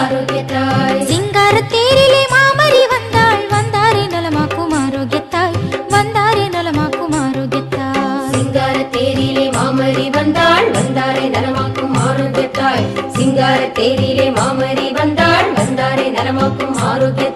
ஆரோக்கியத்தாய். சிங்கார தேரிலே மாமரி வந்தாள். வந்தாரே நலமாக்கும் ஆரோக்கியத்தாய். வந்தாரே நலமாக்கும் ஆரோக்கியத்தாய். சிங்கார தேரிலே மாமரி தேரிலே மாமரி வந்தாள். வந்தாரே நலமாக்கும் ஆரோக்கியத்தாய்.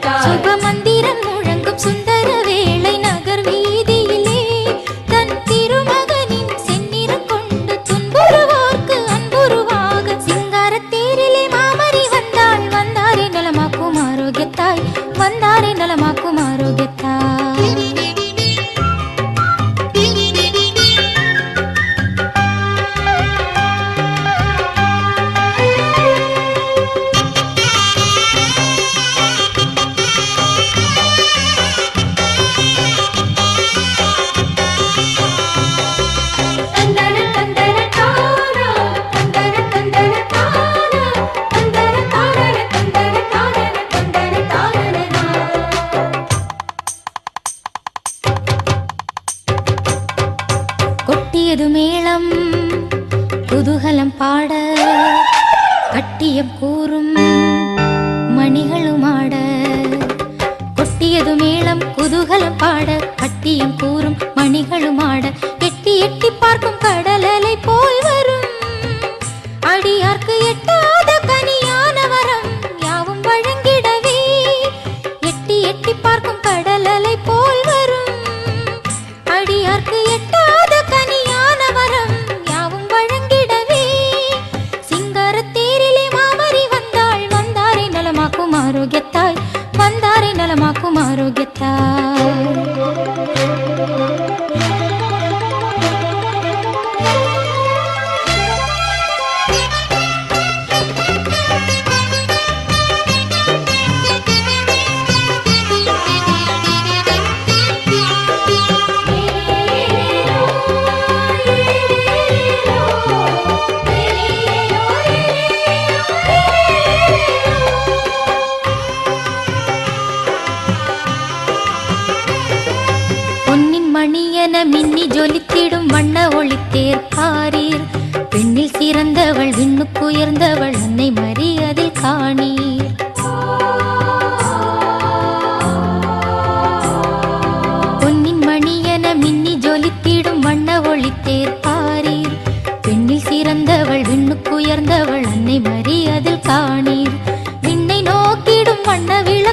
கொட்டியது குதூகலம் பாட கட்டியம் கூறும் மணிகளும் ஆட எட்டி எட்டி பார்க்கும் கடலலை போல் வரும். அடியார்க்கு எட்டாத கனியான வரம் யாவும் வழங்கிடவே. எட்டி எட்டி பார்க்கும் கடலலை போல் வரும். அடியார்க்கு எட்டாத கனியான வரம் யாவும் வழங்கிடவே. சிங்காரத் தேரிலே மாமரி வந்தாள் வந்தாரை நலமாக்கும் ஆரோக்கியத்தை மின்னி ஜொலித்திடும் வண்ண ஒளித்தேர் பாரீர். பெண்ணில் சிறந்தவள் விண்ணுக்குயர்ந்தவள் அன்னை மறி காணீர். பொன்னின் மணியன மின்னி ஜொலித்திடும் வண்ண ஒளித்தேர் பாரீர். பெண்ணில் சிறந்தவள் விண்ணுக்குயர்ந்தவள் அன்னை மறி காணீர். விண்ணை நோக்கிடும் வண்ண விளக்குகள்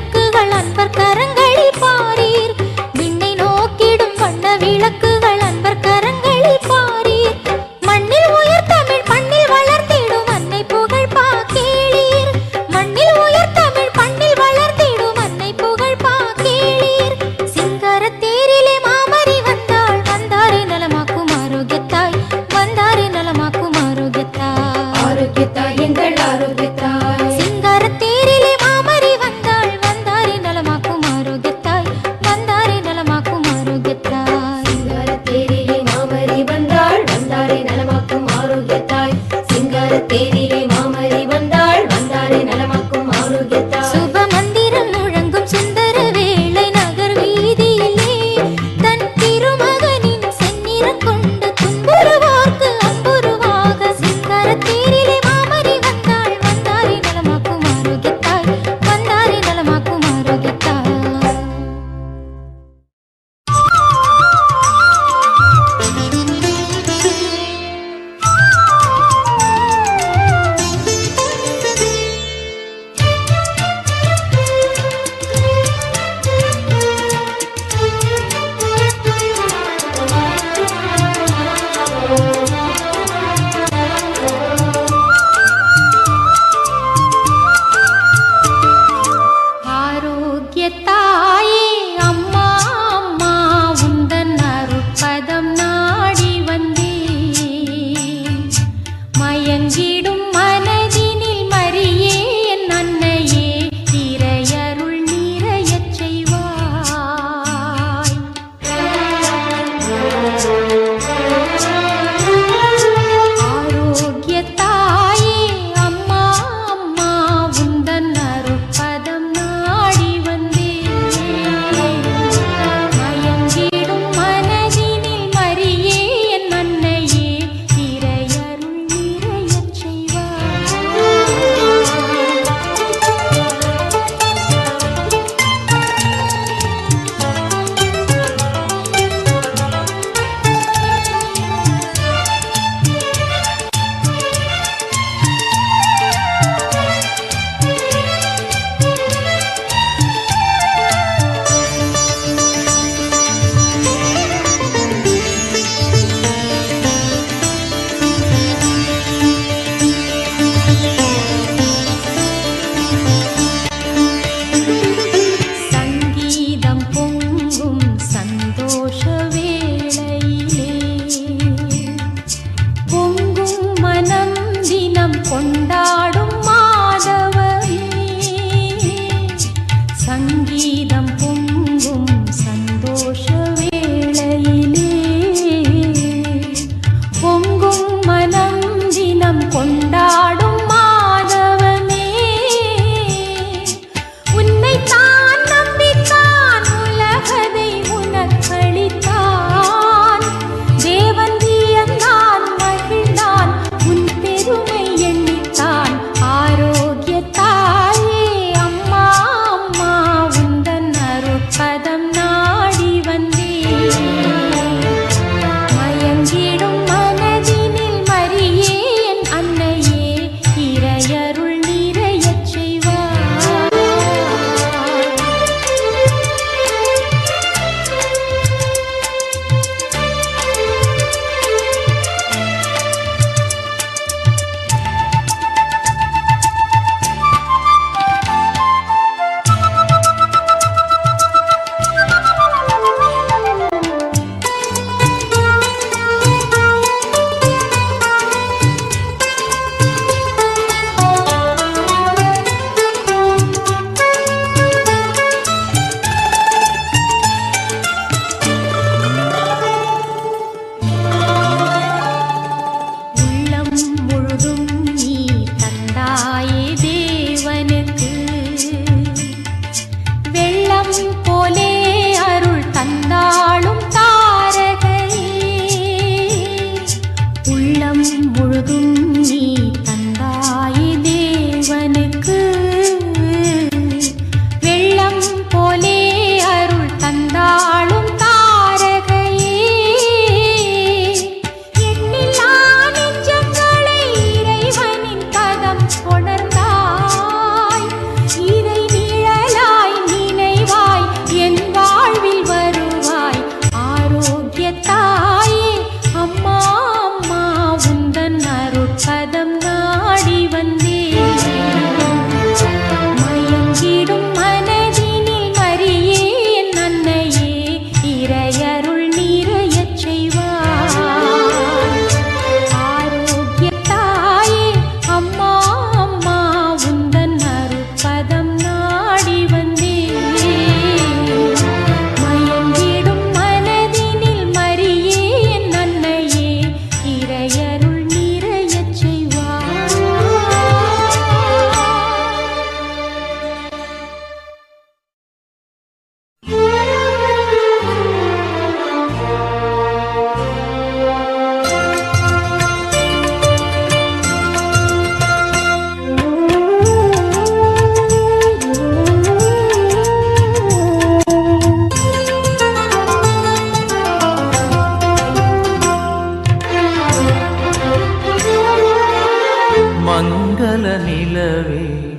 மங்கள நிலவே.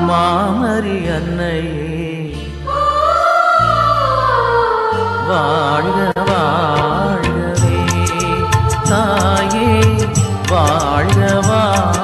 மாமரி அன்னையே. வாழ்க வாழ்கவே. தாயே வாழ்க வாழ்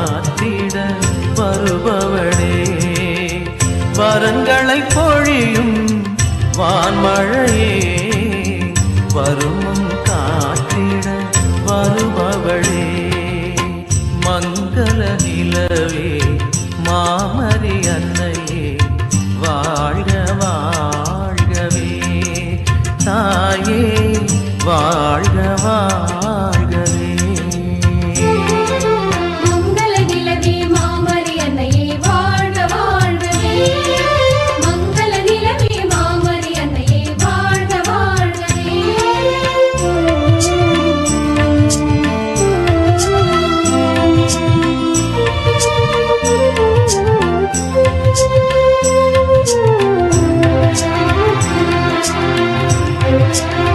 ராத்திரி podcast.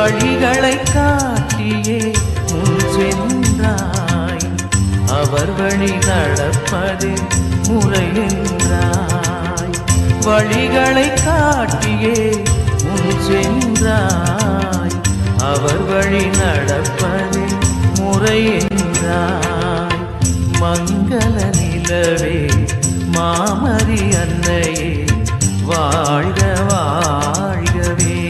வழிகளை காட்டியே முன் சென்றாய். அவர் வழி நடப்பது முறையென்றாய். வழிகளை காட்டியே முன் சென்றாய். அவர் வழி நடப்பது முறையென்றாய். மங்கள நிலவே மாமரி அன்னையே வாழ்க வாழ்கவே.